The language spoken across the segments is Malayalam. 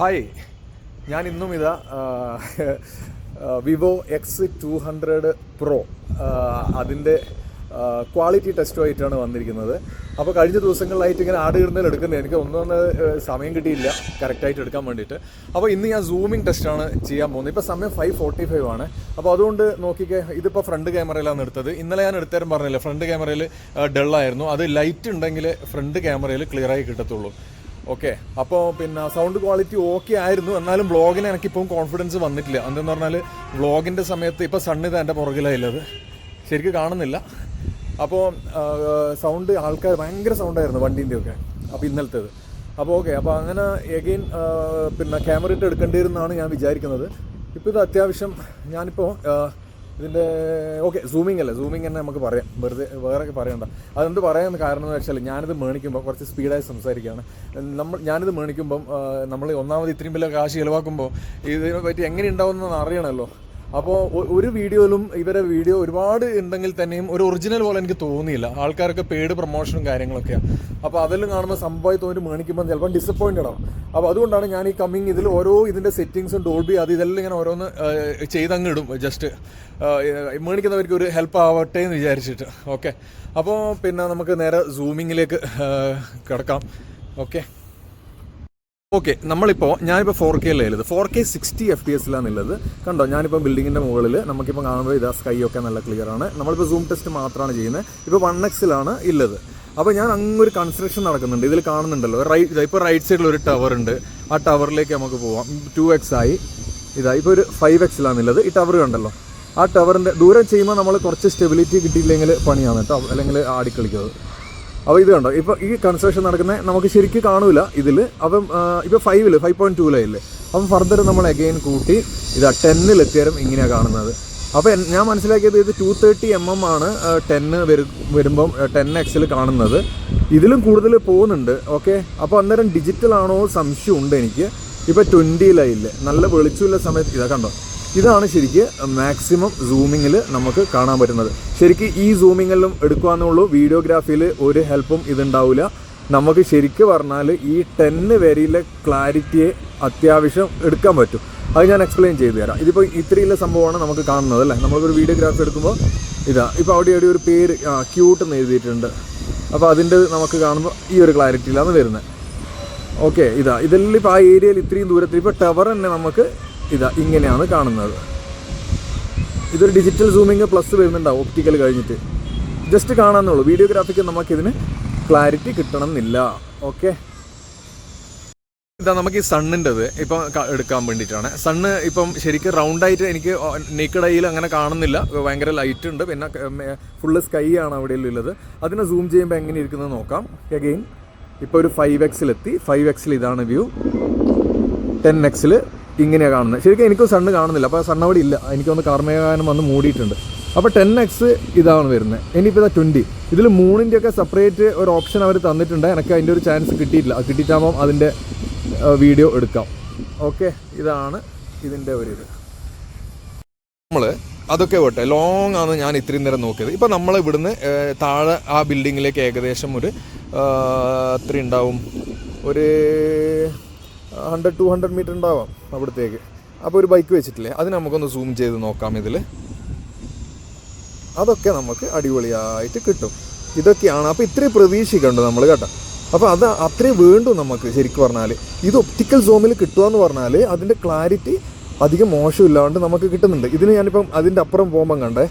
ഹായ്. ഞാൻ ഇന്നും ഇതാ Vivo X two hundred pro അതിന്റെ ക്വാളിറ്റി ടെസ്റ്റുമായിട്ടാണ് വന്നിരിക്കുന്നത്. അപ്പോൾ കഴിഞ്ഞ ദിവസങ്ങളിലായിട്ട് ഇങ്ങനെ ആട് കിടന്നതിൽ എടുക്കുന്നത് എനിക്ക് ഒന്നൊന്ന് സമയം കിട്ടിയില്ല. കറക്റ്റായിട്ട് എടുക്കാൻ വേണ്ടിയിട്ട്. അപ്പോൾ ഇന്ന് ഞാൻ സൂമിംഗ് ടെസ്റ്റാണ് ചെയ്യാൻ പോകുന്നത്. ഇപ്പോൾ സമയം ഫൈവ് ഫോർട്ടി ഫൈവ് ആണ്. അപ്പോൾ അതുകൊണ്ട് നോക്കിക്കേ ഇതിപ്പോൾ ഫ്രണ്ട് ക്യാമറയിലാണ് എടുത്തത്. ഇന്നലെ ഞാൻ എടുത്തേരം പറഞ്ഞില്ല ഫ്രണ്ട് ക്യാമറയിൽ ഡള്ളായിരുന്നു അത് ലൈറ്റ് ഉണ്ടെങ്കിൽ ഫ്രണ്ട് ക്യാമറയിൽ ക്ലിയറായി കിട്ടത്തുള്ളൂ. ഓക്കെ അപ്പോൾ പിന്നെ സൗണ്ട് ക്വാളിറ്റി ഓക്കെ ആയിരുന്നു. എന്നാലും വ്ളോഗിന് എനിക്കിപ്പം കോൺഫിഡൻസ് വന്നിട്ടില്ല. എന്തെന്ന് പറഞ്ഞാൽ വ്ളോഗിന്റെ സമയത്ത് ഇപ്പോൾ സണ്ണിത് എന്റെ പുറകിലായില്ലത് ശരിക്കും കാണുന്നില്ല. അപ്പോൾ സൗണ്ട് ആൾക്കാർ ഭയങ്കര സൗണ്ടായിരുന്നു വണ്ടീന്റെ ഒക്കെ അപ്പോൾ ഇന്നലത്തേത്. അപ്പോൾ ഓക്കെ അപ്പോൾ അങ്ങനെ എഗെയിൻ പിന്നെ ക്യാമറ ഇട്ട് എടുക്കേണ്ടി വരുന്നതാണ് ഞാൻ വിചാരിക്കുന്നത്. ഇപ്പോൾ ഇത് അത്യാവശ്യം ഞാനിപ്പോൾ ഇതിന്റെ ഓക്കെ സൂമിംഗ് അല്ലേ? സൂമിംഗ് തന്നെ നമുക്ക് പറയാം. വെറുതെ വേറെ പറയണ്ട. അതെന്ത് പറയാൻ കാരണം എന്ന് വെച്ചാൽ ഞാനിത് മേണിക്കുമ്പോൾ കുറച്ച് സ്പീഡായി സംസാരിക്കുകയാണ്. നമ്മൾ ഞാനിത് മേണിക്കുമ്പം നമ്മൾ ഒന്നാമത് ഇത്രയും വലിയ കാശ് ചിലവാക്കുമ്പോൾ ഇതിനെ പറ്റി എങ്ങനെ ഉണ്ടാവുമെന്ന് അറിയണമല്ലോ. അപ്പോൾ ഒരു വീഡിയോയിലും ഇവരെ വീഡിയോ ഒരുപാട് ഉണ്ടെങ്കിൽ തന്നെയും ഒരു ഒറിജിനൽ പോലെ എനിക്ക് തോന്നിയില്ല. ആൾക്കാരൊക്കെ പേട് പ്രൊമോഷനും കാര്യങ്ങളൊക്കെയാണ് അപ്പോൾ അതെല്ലാം കാണുമ്പോൾ സംഭവമായി തോന്നി മേണിക്കുമ്പോൾ ചിലപ്പോൾ ഡിസപ്പോയിന്റഡ് ആവും. അപ്പോൾ അതുകൊണ്ടാണ് ഞാൻ ഈ കമ്മിങ് ഇതിൽ ഓരോ ഇതിന്റെ സെറ്റിങ്സും ഡോൾബി അത് ഇതെല്ലാം ഇങ്ങനെ ഓരോന്ന് ചെയ്തങ്ങ് ഇടും. ജസ്റ്റ് മേണിക്കുന്നവർക്ക് ഒരു ഹെൽപ്പ് ആവട്ടെ എന്ന് വിചാരിച്ചിട്ട്. ഓക്കെ അപ്പോൾ പിന്നെ നമുക്ക് നേരെ സൂമിങ്ങിലേക്ക് കിടക്കാം. ഓക്കെ ഓക്കെ നമ്മളിപ്പോൾ ഞാനിപ്പോൾ ഫോർ കെ ഉള്ളത്. Four K sixty F P എസിലാണുള്ളത് കണ്ടോ ഞാനിപ്പോൾ ബിൽഡിങ്ങിന്റെ മുകളിൽ നമുക്കിപ്പോൾ കാണുമ്പോൾ ഇതാ സ്കൈ ഒക്കെ നല്ല ക്ലിയർ ആണ്. നമ്മളിപ്പോൾ സൂം ടെസ്റ്റ് മാത്രമാണ് ചെയ്യുന്നത്. ഇപ്പോൾ വൺ എക്സിലാണ് ഉള്ളത് അപ്പോൾ ഞാൻ അങ്ങൊരു കൺസ്ട്രക്ഷൻ നടക്കുന്നുണ്ട്. ഇതിൽ കാണുന്നുണ്ടല്ലോ റൈറ്റ് ഇപ്പോൾ റൈറ്റ് സൈഡിൽ ഒരു ടവർ ഉണ്ട്. ആ ടവറിലേക്ക് നമുക്ക് പോവാം. ടു എക്സ് ആയി. ഇതാ ഇപ്പോൾ ഒരു ഫൈവ് എക്സിലാണുള്ളത് ഈ ടവർ കണ്ടല്ലോ. ആ ടവറിന്റെ ദൂരം ചെയ്യുമ്പോൾ നമ്മൾ കുറച്ച് സ്റ്റെബിലിറ്റി കിട്ടിയില്ലെങ്കിൽ പണിയാണ് കേട്ടോ. അല്ലെങ്കിൽ ആടിക്കളിക്കുന്നത് അപ്പോൾ ഇത് കണ്ടോ? ഇപ്പോൾ ഈ കൺസ്ട്രക്ഷൻ നടക്കുന്നത് നമുക്ക് ശരിക്കും കാണൂല ഇതിൽ അപ്പം ഇപ്പോൾ ഫൈവിൽ ഫൈവ് പോയിന്റ് ടൂലായില്ലേ അപ്പം ഫർദർ നമ്മൾ അഗെയിൻ കൂട്ടി ഇത് ഇതാ ടെന്നിലെത്തിയാലും ഇങ്ങനെയാണ് കാണുന്നത്. അപ്പോൾ ഞാൻ മനസ്സിലാക്കിയത് ഇത് ടു തേർട്ടി എം എം ആണ് ടെന്ന് വരും വരുമ്പം ടെൻ എക്സിൽ കാണുന്നത്. ഇതിലും കൂടുതൽ പോകുന്നുണ്ട് ഓക്കെ അപ്പോൾ അന്നേരം ഡിജിറ്റൽ ആണോ സംശയം ഉണ്ട് എനിക്ക്. ഇപ്പോൾ ട്വന്റിയിലായില്ലേ നല്ല വെളിച്ചമുള്ള സമയത്ത് ഇതാ കണ്ടോ? ഇതാണ് ശരിക്ക് മാക്സിമം സൂമിങ്ങിൽ നമുക്ക് കാണാൻ പറ്റുന്നത്. ശരിക്ക് ഈ സൂമിങ്ങിലും എടുക്കുകയെന്നുള്ളൂ വീഡിയോഗ്രാഫിയിൽ ഒരു ഹെൽപ്പും ഇതുണ്ടാവില്ല നമുക്ക് ശരിക്ക് പറഞ്ഞാൽ ഈ ടെന്ന് വരിയിലെ ക്ലാരിറ്റിയെ അത്യാവശ്യം എടുക്കാൻ പറ്റും. അത് ഞാൻ എക്സ്പ്ലെയിൻ ചെയ്തു തരാം. ഇതിപ്പോൾ ഇത്രയുള്ള സംഭവമാണ് നമുക്ക് കാണുന്നത് അല്ലേ? നമ്മളൊരു വീഡിയോഗ്രാഫി എടുക്കുമ്പോൾ ഇതാ ഇപ്പോൾ അവിടെ അവിടെ ഒരു പേര് ക്യൂട്ട് എന്ന് എഴുതിയിട്ടുണ്ട്. അപ്പോൾ അതിന്റെ നമുക്ക് കാണുമ്പോൾ ഈ ഒരു ക്ലാരിറ്റിയിലാണ് വരുന്നത്. ഓക്കെ ഇതാ ഇതെല്ലാം ഇപ്പോൾ ആ ഏരിയയിൽ ഇത്രയും ദൂരത്തിൽ ഇപ്പോൾ ടവർ തന്നെ നമുക്ക് ഇതാ ഇങ്ങനെയാണ് കാണുന്നത്. ഇതൊരു ഡിജിറ്റൽ സൂമിങ് പ്ലസ് വരുന്നുണ്ടാവും ഒപ്റ്റിക്കൽ കഴിഞ്ഞിട്ട്. ജസ്റ്റ് കാണാമെന്നുള്ളൂ വീഡിയോഗ്രാഫിക്ക് നമുക്കിതിന് ക്ലാരിറ്റി കിട്ടണം എന്നില്ല ഓക്കെ ഇതാ നമുക്ക് ഈ സണ്ണിന്റെത് ഇപ്പം എടുക്കാൻ വേണ്ടിയിട്ടാണ്. സണ്ണ് ഇപ്പം ശരിക്കും റൗണ്ടായിട്ട് എനിക്ക് നേക്കഡ് ഐയിൽ അങ്ങനെ കാണുന്നില്ല. ഭയങ്കര ലൈറ്റ് ഉണ്ട്. പിന്നെ ഫുള്ള് സ്കൈ ആണ് അവിടെ ഉള്ളത്. അതിനെ സൂം ചെയ്യുമ്പോൾ എങ്ങനെ ഇരിക്കുന്നത് നോക്കാം. അഗെയിൻ ഇപ്പോൾ ഒരു ഫൈവ് എക്സിലെത്തി ഫൈവ് എക്സിൽ ഇതാണ് വ്യൂ ടെൻ എക്സിൽ ഇങ്ങനെയാണ് കാണുന്നത് ശരിക്കും എനിക്കും സണ്ണ് കാണുന്നില്ല. അപ്പോൾ സണ്ണ് അവിടെ ഇല്ല. എനിക്കൊന്ന് കാർമേഘാനം വന്ന് മൂടിയിട്ടുണ്ട്. അപ്പോൾ ടെൻ എക്സ് ഇതാണ് വരുന്നത് ഇനിയിപ്പോൾ ഇതാ ട്വന്റി ഇതിൽ മൂണിന്റെയൊക്കെ സെപ്പറേറ്റ് ഒരു ഓപ്ഷൻ അവർ തന്നിട്ടുണ്ട്. എനിക്ക് അതിന്റെ ഒരു ചാൻസ് കിട്ടിയിട്ടില്ല. അത് കിട്ടിയിട്ടാകുമ്പം അതിന്റെ വീഡിയോ എടുക്കാം. ഓക്കെ ഇതാണ് ഇതിന്റെ ഒരു ഇത്. നമ്മൾ അതൊക്കെ പോട്ടെ. ലോങ് ആണ് ഞാൻ ഇത്രയും നേരം നോക്കിയത്. ഇപ്പോൾ നമ്മൾ ഇവിടുന്ന് താഴെ ആ ബിൽഡിങ്ങിലേക്ക് ഏകദേശം ഒരു എത്ര ഉണ്ടാവും ഒരു ഹൺഡ്രഡ് ടു ഹൺഡ്രഡ് മീറ്റർ ഉണ്ടാവാം അവിടത്തേക്ക്. അപ്പോൾ ഒരു ബൈക്ക് വെച്ചിട്ടില്ലേ? അത് നമുക്കൊന്ന് സൂം ചെയ്ത് നോക്കാം ഇതിൽ അതൊക്കെ നമുക്ക് അടിപൊളിയായിട്ട് കിട്ടും. ഇതൊക്കെയാണ് അപ്പോൾ ഇത്രയും പ്രതീക്ഷിക്കുന്നുണ്ട് നമ്മൾ കേട്ടോ. അപ്പോൾ അത് അത്രയും വേണ്ടു നമുക്ക് ശരിക്കും പറഞ്ഞാൽ ഇത് ഒപ്റ്റിക്കൽ സോമിൽ കിട്ടുക എന്ന് പറഞ്ഞാൽ അതിന്റെ ക്ലാരിറ്റി അധികം മോശമില്ലാണ്ട് നമുക്ക് കിട്ടുന്നുണ്ട്. ഇതിന് ഞാനിപ്പം അതിന്റെ അപ്പുറം പോകുമ്പം കണ്ടേ.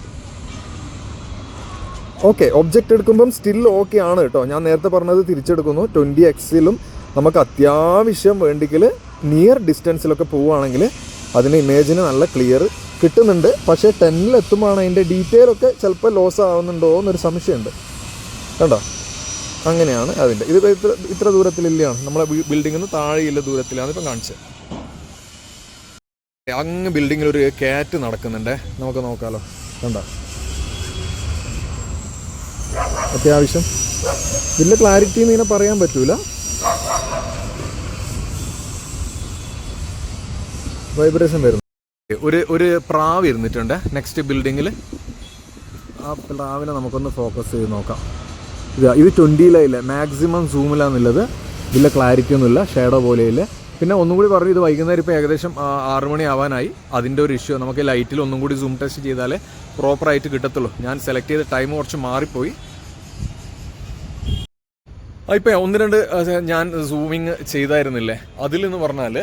ഓക്കെ ഒബ്ജക്റ്റ് എടുക്കുമ്പം സ്റ്റിൽ ഓക്കെ ആണ് കേട്ടോ. ഞാൻ നേരത്തെ പറഞ്ഞത് തിരിച്ചെടുക്കുന്നു. ട്വന്റി എക്സിലും നമുക്ക് അത്യാവശ്യം വേണ്ടിക്കൽ നിയർ ഡിസ്റ്റൻസിലൊക്കെ പോവുകയാണെങ്കിൽ അതിന് ഇമേജിന് നല്ല ക്ലിയർ കിട്ടുന്നുണ്ട്. പക്ഷേ ടെന്നിൽ എത്തുമ്പോൾ അതിന്റെ ഡീറ്റെയിൽ ഒക്കെ ചിലപ്പോൾ ലോസ് ആവുന്നുണ്ടോ എന്നൊരു സംശയമുണ്ട്. കണ്ടോ? അങ്ങനെയാണ് അതിന്റെ ഇത് ഇത്ര ഇത്ര ദൂരത്തിലില്ലാണ്. നമ്മളെ ബിൽഡിങ്ങിൽ നിന്ന് താഴെയുള്ള ദൂരത്തിലാണ് ഇപ്പം കാണിച്ചത്. അങ്ങ് ബിൽഡിങ്ങിൽ ഒരു കാറ്റ് നടക്കുന്നുണ്ടേ. നമുക്ക് നോക്കാമല്ലോ കണ്ടോ? അത്യാവശ്യം. വലിയ ക്ലാരിറ്റി എന്ന് ഇങ്ങനെ പറയാൻ പറ്റൂല. വൈബ്രേഷൻ വരുന്നു. ഒരു ഒരു പ്രാവ് ഇരുന്നിട്ടുണ്ട്. നെക്സ്റ്റ് ബിൽഡിങ്ങിൽ ആ പ്രാവിനെ നമുക്കൊന്ന് ഫോക്കസ് ചെയ്ത് നോക്കാം. ഇത് ഇത് ട്വന്റിയിലായില്ല മാക്സിമം സൂമിലാന്നുള്ളത് ഇതിലെ ക്ലാരിറ്റി ഒന്നുമില്ല. ഷേഡോ പോലെയില്ല. പിന്നെ ഒന്നും കൂടി പറഞ്ഞു ഇത് വൈകുന്നേരം ഇപ്പോൾ ഏകദേശം ആറ് മണി ആവാനായി. അതിന്റെ ഒരു ഇഷ്യൂ നമുക്ക് ലൈറ്റിൽ ഒന്നും കൂടി സൂം ടെസ്റ്റ് ചെയ്താലേ പ്രോപ്പറായിട്ട് കിട്ടത്തുള്ളൂ. ഞാൻ സെലക്ട് ചെയ്ത ടൈം കുറച്ച് മാറിപ്പോയി. ഇപ്പം ഒന്ന് രണ്ട് ഞാൻ സൂമിങ് ചെയ്തായിരുന്നില്ലേ? അതിലെന്ന് പറഞ്ഞാൽ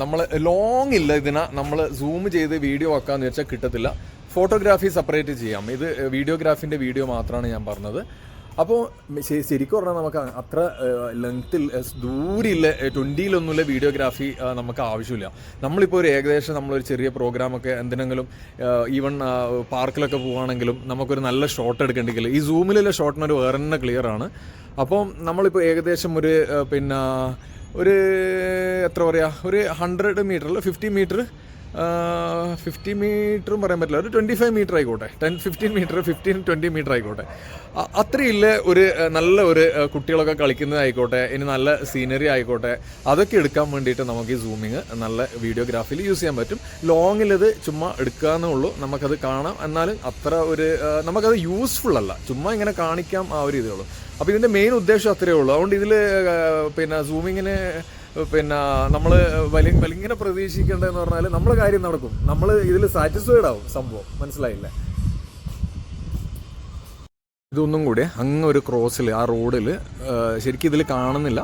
നമ്മൾ ലോങ് ഇല്ല ഇതിന നമ്മൾ സൂം ചെയ്ത് വീഡിയോ ആക്കാന്ന് വെച്ചാൽ കിട്ടത്തില്ല. ഫോട്ടോഗ്രാഫി സെപ്പറേറ്റ് ചെയ്യാം. ഇത് വീഡിയോഗ്രാഫിന്റെ വീഡിയോ മാത്രമാണ് ഞാൻ പറഞ്ഞത്. അപ്പോൾ ശരിക്കും പറഞ്ഞാൽ നമുക്ക് അത്ര ലെങ്ത്തിൽ ദൂരെയുള്ള ട്വന്റിയിലൊന്നുമില്ല വീഡിയോഗ്രാഫി നമുക്ക് ആവശ്യമില്ല. നമ്മളിപ്പോൾ ഒരു ഏകദേശം നമ്മളൊരു ചെറിയ പ്രോഗ്രാമൊക്കെ എന്തിനെങ്കിലും ഈവൺ പാർക്കിലൊക്കെ പോവുകയാണെങ്കിലും നമുക്കൊരു നല്ല ഷോട്ട് എടുക്കണ്ടെങ്കിൽ ഈ സൂമിലുള്ള ഷോട്ടിനൊരു വേറെ തന്നെ ക്ലിയർ ആണ്. അപ്പോൾ നമ്മളിപ്പോൾ ഏകദേശം ഒരു പിന്നെ ഒരു എത്ര പറയുക ഒരു ഹൺഡ്രഡ് മീറ്ററിൽ ഫിഫ്റ്റി മീറ്റർ ഫിഫ്റ്റി മീറ്ററും പറയാൻ പറ്റില്ല. ഒരു ട്വന്റി ഫൈവ് മീറ്റർ ആയിക്കോട്ടെ. Ten fifteen metre fifteen twenty metre ആയിക്കോട്ടെ. അത്രയില്ല ഒരു നല്ല ഒരു കുട്ടികളൊക്കെ കളിക്കുന്നതായിക്കോട്ടെ ഇനി നല്ല സീനറി ആയിക്കോട്ടെ അതൊക്കെ എടുക്കാൻ വേണ്ടിയിട്ട് നമുക്ക് ഈ സൂമിങ് നല്ല വീഡിയോഗ്രാഫിയിൽ യൂസ് ചെയ്യാൻ പറ്റും. ലോങ്ങിലത് ചുമ്മാ എടുക്കാന്നേ ഉള്ളൂ. നമുക്കത് കാണാം. എന്നാലും അത്ര ഒരു നമുക്കത് യൂസ്ഫുൾ അല്ല. ചുമ്മാ ഇങ്ങനെ കാണിക്കാം ആ ഒരു ഇതേ ഉള്ളൂ. അപ്പോൾ ഇതിന്റെ മെയിൻ ഉദ്ദേശം അത്രയേ ഉള്ളൂ. അതുകൊണ്ട് ഇതിൽ പിന്നെ സൂമിങ്ങിന് പിന്നെ നമ്മൾ വലിയ വലിങ്ങനെ പ്രതീക്ഷിക്കേണ്ടതെന്ന് പറഞ്ഞാൽ നമ്മൾ കാര്യം നടക്കും. നമ്മൾ ഇതിൽ സാറ്റിസ്ഫൈഡ് ആവും സംഭവം. മനസ്സിലായില്ലേ? ഇതൊന്നും കൂടി അങ്ങ് ഒരു ക്രോസിൽ ആ റോഡിൽ ശരിക്കും ഇതിൽ കാണുന്നില്ല.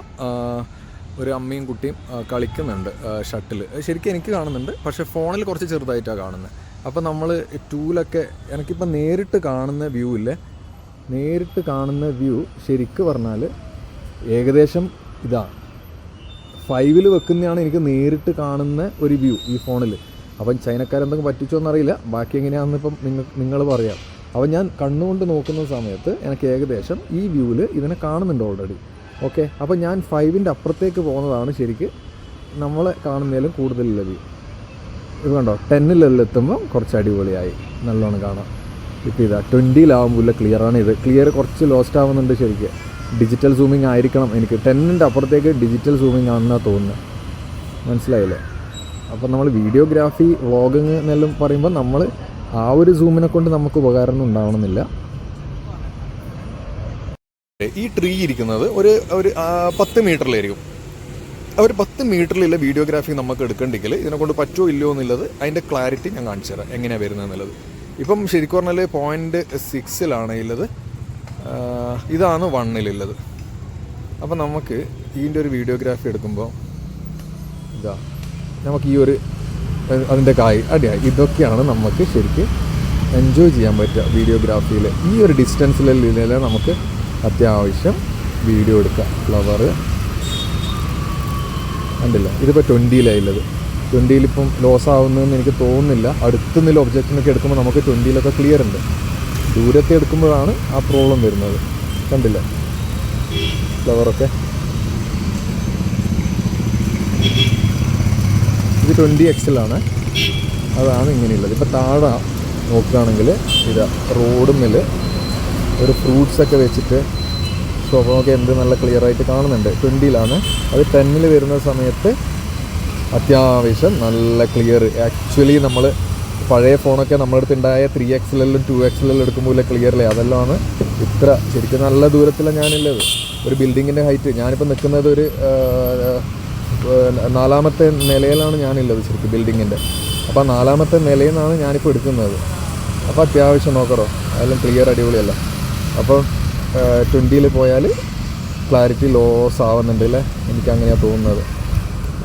ഒരു അമ്മയും കുട്ടിയും കളിക്കുന്നുണ്ട് ഷട്ടിൽ ശരിക്കും എനിക്ക് കാണുന്നുണ്ട് പക്ഷേ ഫോണിൽ കുറച്ച് ചെറുതായിട്ടാണ് കാണുന്നത് അപ്പോൾ നമ്മൾ ടൂലൊക്കെ എനിക്കിപ്പോൾ നേരിട്ട് കാണുന്ന വ്യൂ ഇല്ലേ? നേരിട്ട് കാണുന്ന വ്യൂ ശരിക്ക് പറഞ്ഞാൽ ഏകദേശം ഇതാ. ഫൈവിൽ വെക്കുന്നതാണ് എനിക്ക് നേരിട്ട് കാണുന്ന ഒരു വ്യൂ ഈ ഫോണിൽ അപ്പം ചൈനക്കാരെന്തെങ്കിലും പറ്റിച്ചോ എന്നറിയില്ല. ബാക്കി എങ്ങനെയാണെന്ന് ഇപ്പം നിങ്ങൾ നിങ്ങൾ പറയാം. അപ്പം ഞാൻ കണ്ണുകൊണ്ട് നോക്കുന്ന സമയത്ത് എനിക്ക് ഏകദേശം ഈ വ്യൂവിൽ ഇതിനെ കാണുന്നുണ്ട് ഓൾറെഡി ഓക്കെ അപ്പം ഞാൻ ഫൈവിന്റെ അപ്പുറത്തേക്ക് പോകുന്നതാണ് ശരിക്ക് നമ്മൾ കാണുന്നതിലും കൂടുതലുള്ള വ്യൂ. ഇത് കണ്ടോ? ടെന്നിലെല്ലാം എത്തുമ്പോൾ കുറച്ച് അടിപൊളിയായി. നല്ലോണം കാണാം. ഇപ്പോൾ ഇതാ ട്വന്റിയിലാവുമ്പോൾ ക്ലിയർ ആണ് ഇത്. ക്ലിയർ കുറച്ച് ലോസ്റ്റ് ആവുന്നുണ്ട് ശരിക്കും. ഡിജിറ്റൽ സൂമിങ് ആയിരിക്കണം. എനിക്ക് ടെന്നിന്റെ അപ്പുറത്തേക്ക് ഡിജിറ്റൽ സൂമിങ് ആണെന്നാണ് തോന്നുന്നത് മനസ്സിലായില്ലേ? അപ്പം നമ്മൾ വീഡിയോഗ്രാഫി വ്ളോഗിങ് എന്നെല്ലാം പറയുമ്പോൾ നമ്മൾ ആ ഒരു സൂമിനെ കൊണ്ട് നമുക്ക് ഉപകാരം ഉണ്ടാവണമെന്നില്ല. ഈ ട്രീ ഇരിക്കുന്നത് ഒരു ഒരു പത്ത് മീറ്ററിലായിരിക്കും. ആ ഒരു പത്ത് മീറ്ററിലുള്ള വീഡിയോഗ്രാഫി നമുക്ക് എടുക്കണ്ടെങ്കിൽ ഇതിനെ കൊണ്ട് പറ്റുമോ ഇല്ലയോ എന്നുള്ളത് അതിന്റെ ക്ലാരിറ്റി ഞാൻ കാണിച്ചു തരാം എങ്ങനെയാണ് വരുന്നത് എന്നുള്ളത് ഇപ്പം ശരിക്കും പറഞ്ഞാൽ പോയിന്റ് സിക്സിലാണ് ഉള്ളത് ഇതാണ് വണ്ണിലുള്ളത്. അപ്പം നമുക്ക് ഇതിന്റെ ഒരു വീഡിയോഗ്രാഫി എടുക്കുമ്പോൾ ഇതാ നമുക്ക് ഈ ഒരു അതിന്റെ കായ് അടിയായി ഇതൊക്കെയാണ് നമുക്ക് ശരിക്ക് എൻജോയ് ചെയ്യാൻ പറ്റുക വീഡിയോഗ്രാഫിയിൽ ഈ ഒരു ഡിസ്റ്റൻസിലെല്ലാം നമുക്ക് അത്യാവശ്യം വീഡിയോ എടുക്കാം. ഫ്ലവർ കണ്ടില്ല? ഇതിപ്പോൾ ട്വന്റിയിലായുള്ളത് ട്വന്റിയിലിപ്പം ലോസ് ആവുന്നതെന്ന് എനിക്ക് തോന്നുന്നില്ല. അടുത്തുനിന്നുള്ള ഒബ്ജക്റ്റിനൊക്കെ എടുക്കുമ്പോൾ നമുക്ക് ട്വന്റിയിലൊക്കെ ക്ലിയർ ഉണ്ട്. ദൂരത്തെ എടുക്കുമ്പോഴാണ് ആ പ്രോബ്ലം വരുന്നത്. കണ്ടില്ല? ഫ്ലവറൊക്കെ ഇത് ട്വന്റി എക്സലാണ് അതാണ് ഇങ്ങനെയുള്ളത്. ഇപ്പോൾ താഴെ നോക്കുകയാണെങ്കിൽ ഇത് റോഡുമ്മിൽ ഒരു ഫ്രൂട്ട്സൊക്കെ വെച്ചിട്ട് സ്വഭാവമൊക്കെ എന്ത് നല്ല ക്ലിയറായിട്ട് കാണുന്നുണ്ട്. ട്വന്റിയിലാണ് അത് ടെന്നിൽ വരുന്ന സമയത്ത് അത്യാവശ്യം നല്ല ക്ലിയർ ആക്ച്വലി നമ്മൾ പഴയ ഫോണൊക്കെ നമ്മുടെ അടുത്ത് ഉണ്ടായ ത്രീ എക്സിലെല്ലാം ടു എക്സിലെല്ലാം എടുക്കുമ്പോൾ ഇല്ല ക്ലിയർ അല്ലേ? അതെല്ലാമാണ് ഇത്ര ശരിക്കും നല്ല ദൂരത്തിലാണ് ഞാനുള്ളത് ഒരു ബിൽഡിങ്ങിന്റെ ഹൈറ്റ് ഞാനിപ്പോൾ നിൽക്കുന്നത് ഒരു നാലാമത്തെ നിലയിലാണ് ഞാനുള്ളത് ശരിക്കും ബിൽഡിങ്ങിന്റെ അപ്പോൾ നാലാമത്തെ നിലയിൽ നിന്നാണ് ഞാനിപ്പോൾ എടുക്കുന്നത്. അപ്പോൾ അത്യാവശ്യം നോക്കറോ അതെല്ലാം ക്ലിയർ അടിപൊളിയല്ല? അപ്പോൾ ട്വന്റിയിൽ പോയാൽ ക്ലാരിറ്റി ലോസ് ആവുന്നുണ്ട് അല്ലേ എനിക്ക് അങ്ങനെയാണ് തോന്നുന്നത്.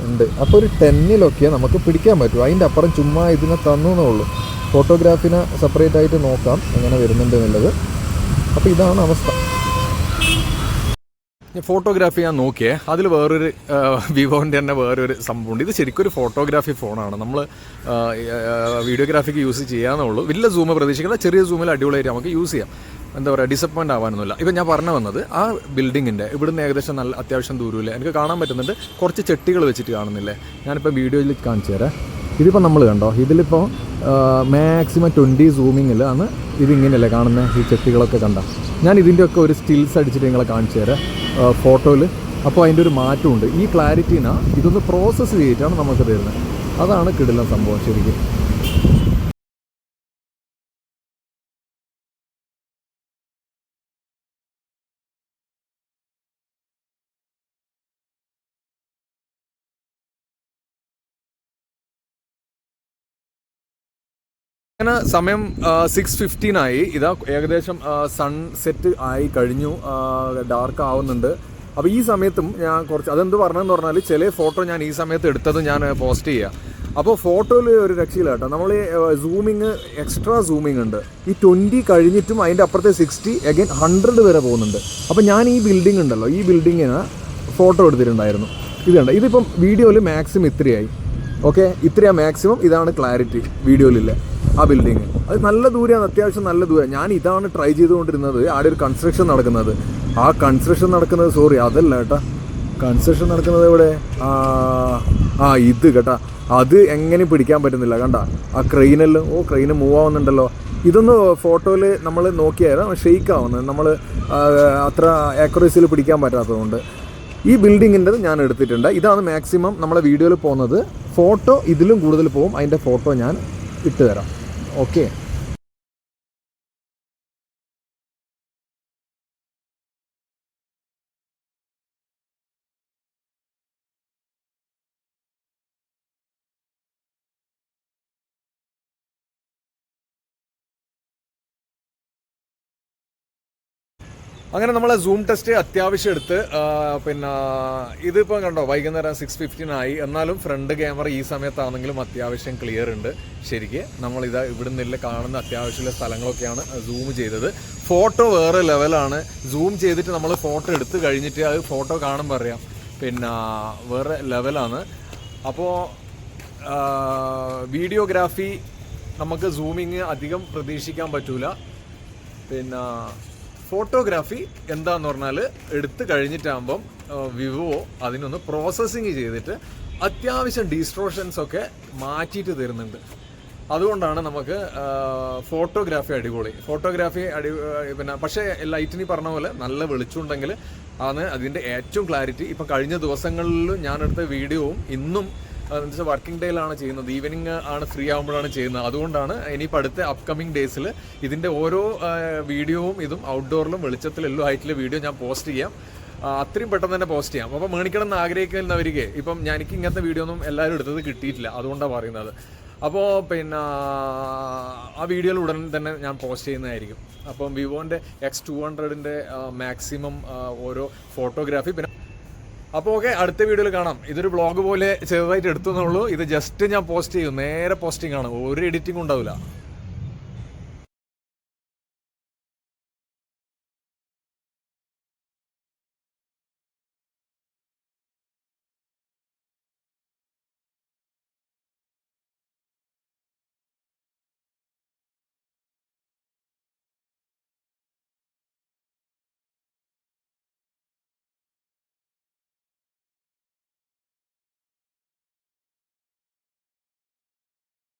ഉണ്ട്. അപ്പോൾ ഒരു ടെന്നിലൊക്കെ നമുക്ക് പിടിക്കാൻ പറ്റും. അതിന്റെ അപ്പുറം ചുമ്മാ ഇതിനെ തന്നു എന്നേ ഉള്ളൂ. ഫോട്ടോഗ്രാഫിനെ സെപ്പറേറ്റ് ആയിട്ട് നോക്കാം എങ്ങനെ വരുന്നുണ്ട് എന്നുള്ളത്. അപ്പോൾ ഇതാണ് അവസ്ഥ. ഫോട്ടോഗ്രാഫി ഞാൻ നോക്കിയേ. അതിൽ വേറൊരു വിവോന്റെ തന്നെ വേറൊരു സംഭവമുണ്ട് ഇത് ശരിക്കും ഒരു ഫോട്ടോഗ്രാഫി ഫോണാണ് നമ്മൾ വീഡിയോഗ്രാഫിക്ക് യൂസ് ചെയ്യാമെന്നുള്ളൂ വലിയ സൂമ് പ്രതീക്ഷിക്കുന്ന ചെറിയ സൂമിൽ അടിപൊളിയായിട്ട് നമുക്ക് യൂസ് ചെയ്യാം. എന്താ പറയുക ഡിസപ്പോയിന്റ് ആവാനൊന്നുമില്ല. ഇപ്പം ഞാൻ പറഞ്ഞു വന്നത് ആ ബിൽഡിങ്ങിന്റെ ഇവിടുന്ന് ഏകദേശം നല്ല അത്യാവശ്യം ദൂരമില്ല? എനിക്ക് കാണാൻ പറ്റുന്നുണ്ട് കുറച്ച് ചെട്ടികൾ വെച്ചിട്ട് കാണുന്നില്ലേ? ഞാനിപ്പോൾ വീഡിയോയിൽ കാണിച്ചു തരാം. ഇതിപ്പോൾ നമ്മൾ കണ്ടോ ഇതിലിപ്പോൾ മാക്സിമം ട്വന്റി സൂമിങ്ങിലാണ് ഇതിങ്ങനെയല്ലേ കാണുന്നത് ഈ ചെട്ടികളൊക്കെ കണ്ട. ഞാൻ ഇതിന്റെയൊക്കെ ഒരു സ്റ്റിൽസ് അടിച്ചിട്ട് നിങ്ങളെ കാണിച്ചു തരാം ഫോട്ടോയിൽ അപ്പോൾ അതിന്റെ ഒരു മാറ്റമുണ്ട്. ഈ ക്ലാരിറ്റിനാണ് ഇതൊന്ന് പ്രോസസ്സ് ചെയ്തിട്ടാണ് നമുക്ക് തരുന്നത് അതാണ് കിടിലൻ സംഭവം ശരിക്കും. അങ്ങനെ സമയം സിക്സ് ഫിഫ്റ്റീൻ ആയി. ഇതാ ഏകദേശം സൺസെറ്റ് ആയി കഴിഞ്ഞു. ഡാർക്ക് ആവുന്നുണ്ട്. അപ്പോൾ ഈ സമയത്തും ഞാൻ കുറച്ച് അതെന്ത് പറഞ്ഞതെന്ന് പറഞ്ഞാൽ ചില ഫോട്ടോ ഞാൻ ഈ സമയത്ത് എടുത്തത് ഞാൻ പോസ്റ്റ് ചെയ്യുക അപ്പോൾ ഫോട്ടോയിൽ ഒരു രക്ഷയില്ല കേട്ടോ. നമ്മൾ സൂമിങ് എക്സ്ട്രാ സൂമിങ് ഉണ്ട്. ഈ ട്വന്റി കഴിഞ്ഞിട്ടും അതിന്റെ അപ്പുറത്തെ സിക്സ്റ്റി അഗൈൻ ഹൺഡ്രഡ് വരെ പോകുന്നുണ്ട്. അപ്പോൾ ഞാൻ ഈ ബിൽഡിംഗ് ഉണ്ടല്ലോ ഈ ബിൽഡിങ്ങിന് ഫോട്ടോ എടുത്തിട്ടുണ്ടായിരുന്നു. ഇത് കണ്ട? ഇതിപ്പം വീഡിയോയിൽ മാക്സിമം ഇത്രയായി. ഓക്കെ? ഇത്രയാ മാക്സിമം. ഇതാണ് ക്ലാരിറ്റി വീഡിയോയിലില്ല? ആ ബിൽഡിങ് അത് നല്ല ദൂരമാണ് അത്യാവശ്യം നല്ല ദൂരം. ഞാൻ ഇതാണ് ട്രൈ ചെയ്തുകൊണ്ടിരുന്നത്. ആടെ ഒരു കൺസ്ട്രക്ഷൻ നടക്കുന്നത്. ആ കൺസ്ട്രക്ഷൻ നടക്കുന്നത് സോറി അതല്ല കേട്ടാ. കൺസ്ട്രക്ഷൻ നടക്കുന്നത് ഇവിടെ ആ ഇത് കേട്ടാ. അത് എങ്ങനെ പിടിക്കാൻ പറ്റുന്നില്ല. കണ്ട? ആ ക്രെയിനെല്ലാം ഓ ക്രെയിന് മൂവ് ആവുന്നുണ്ടല്ലോ. ഇതൊന്ന് ഫോട്ടോയിൽ നമ്മൾ നോക്കിയായിരുന്നു. ഷെയ്ക്ക് ആവുന്നത് നമ്മൾ അത്ര ആക്യുറസിയിൽ പിടിക്കാൻ പറ്റാത്തതുകൊണ്ട്. ഈ ബിൽഡിങ്ങിന്റെ ഞാൻ എടുത്തിട്ടുണ്ട്. ഇതാണ് മാക്സിമം നമ്മളെ വീഡിയോയിൽ പോകുന്നത്. ഫോട്ടോ ഇതിലും കൂടുതൽ പോകും. അതിന്റെ ഫോട്ടോ ഞാൻ ഇട്ടുതരാം. ഓക്കെ അങ്ങനെ നമ്മൾ സൂം ടെസ്റ്റ് അത്യാവശ്യം എടുത്ത് പിന്നെ ഇതിപ്പോൾ കണ്ടോ വൈകുന്നേരം സിക്സ് ഫിഫ്റ്റീൻ ആയി. എന്നാലും ഫ്രണ്ട് ക്യാമറ ഈ സമയത്താണെങ്കിലും അത്യാവശ്യം ക്ലിയർ ഉണ്ട്. ശരിക്ക് നമ്മളിത് ഇവിടെ നിന്നില്ല കാണുന്ന അത്യാവശ്യമുള്ള സ്ഥലങ്ങളൊക്കെയാണ് സൂം ചെയ്തത്. ഫോട്ടോ വേറെ ലെവലാണ് സൂം ചെയ്തിട്ട് നമ്മൾ ഫോട്ടോ എടുത്ത് കഴിഞ്ഞിട്ട് അത് ഫോട്ടോ കാണുമ്പോൾ അറിയാം. പിന്നെ വേറെ ലെവലാണ് അപ്പോൾ വീഡിയോഗ്രാഫി നമുക്ക് സൂമിങ് അധികം പ്രതീക്ഷിക്കാൻ പറ്റൂല. പിന്നെ ഫോട്ടോഗ്രാഫി എന്താന്ന് പറഞ്ഞാൽ എടുത്തു കഴിഞ്ഞിട്ടാകുമ്പം വിവോ അതിനൊന്ന് പ്രോസസ്സിങ് ചെയ്തിട്ട് അത്യാവശ്യം ഡിസ്ട്രോഷൻസ് ഒക്കെ മാറ്റിയിട്ട് തരുന്നുണ്ട്. അതുകൊണ്ടാണ് നമുക്ക് ഫോട്ടോഗ്രാഫി അടിപൊളി. ഫോട്ടോഗ്രാഫി അടി പിന്നെ പക്ഷേ ലൈറ്റിനി പറഞ്ഞ പോലെ നല്ല വെളിച്ചമുണ്ടെങ്കിൽ ആണ് അതിന്റെ ഏറ്റവും ക്ലാരിറ്റി ഇപ്പം കഴിഞ്ഞ ദിവസങ്ങളിലും ഞാനെടുത്ത വീഡിയോവും ഇന്നും എന്നുവെച്ചാൽ വർക്കിംഗ് ഡേയിലാണ് ചെയ്യുന്നത്. ഈവനിങ് ആണ് ഫ്രീ ആകുമ്പോഴാണ് ചെയ്യുന്നത്. അതുകൊണ്ടാണ് ഇനിയിപ്പോൾ അടുത്ത അപ്കമിങ് ഡേയ്സിൽ ഇതിന്റെ ഓരോ വീഡിയോവും ഇതും ഔട്ട്ഡോറിലും വെളിച്ചത്തിലെല്ലാം ആയിട്ടുള്ള വീഡിയോ ഞാൻ പോസ്റ്റ് ചെയ്യാം. അത്രയും പെട്ടെന്ന് തന്നെ പോസ്റ്റ് ചെയ്യാം. അപ്പോൾ മേണിക്കണം എന്ന് ആഗ്രഹിക്കുന്നവർക്ക് ഇപ്പം എനിക്ക് ഇങ്ങനത്തെ വീഡിയോ ഒന്നും എല്ലാവരും എടുത്തത് കിട്ടിയിട്ടില്ല. അതുകൊണ്ടാണ് പറയുന്നത്. അപ്പോൾ പിന്നെ ആ വീഡിയോയിൽ ഉടൻ തന്നെ ഞാൻ പോസ്റ്റ് ചെയ്യുന്നതായിരിക്കും. അപ്പം വിവോന്റെ എക്സ് ടു ഹൺഡ്രഡിന്റെ മാക്സിമം ഓരോ ഫോട്ടോഗ്രാഫി പിന്നെ അപ്പോൾ ഓക്കെ അടുത്ത വീഡിയോയിൽ കാണാം. ഇതൊരു ബ്ലോഗ് പോലെ ചെറുതായിട്ട് എടുത്തു എന്നുള്ളൂ. ഇത് ജസ്റ്റ് ഞാൻ പോസ്റ്റ് ചെയ്യും. നേരെ പോസ്റ്റിംഗ് ആണ്. ഒരു എഡിറ്റിംഗ് ഉണ്ടാവില്ല.